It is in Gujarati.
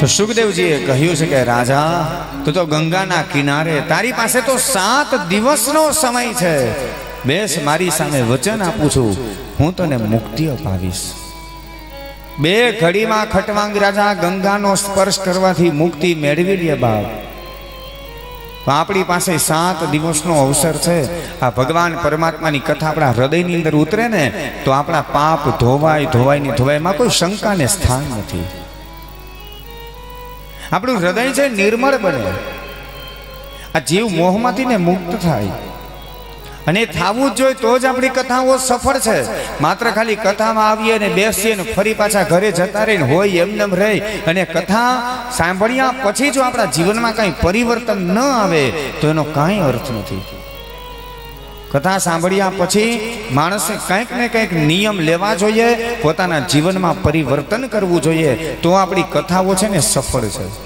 તો સુખદેવજીએ કહ્યું છે કે, રાજા, તું તો ગંગાના કિનારે, તારી પાસે તો સાત દિવસનો સમય છે. બેસ મારી સામે વચન આપું છું. હું તને મુક્તિ અપાવીશ. બે ઘડીમાં ખટવાંગ રાજા ગંગાનો સ્પર્શ કરવાથી મુક્તિ મેળવી લે બાપ. આપણી પાસે સાત દિવસનો અવસર છે. આ ભગવાન પરમાત્માની કથા આપણા હૃદયની અંદર ઉતરે ને, તો આપણા પાપ ધોવાય ધોવાય ને ધોવાય, એમાં કોઈ શંકાને સ્થાન નથી. આપણું હૃદય છે નિર્મળ બને. આ જીવ મોહમાંથી ને મુક્ત થાય. અને થવું જ જોઈએ તો જ આપણી કથાઓ સફળ છે. માત્ર ખાલી કથામાં આવીએ ને બેસીએ ને ફરી પાછા ઘરે જતા રહીને હોય એમનેમ રહી. અને કથા સાંભળ્યા પછી જો આપણા જીવનમાં કાંઈ પરિવર્તન ન આવે, તો એનો કાંઈ અર્થ નથી. કથા સાંભળ્યા પછી માણસે કંઈક ને કંઈક નિયમ લેવા જોઈએ, પોતાના જીવનમાં પરિવર્તન કરવું જોઈએ. તો આપણી કથાઓ છે ને સફળ છે.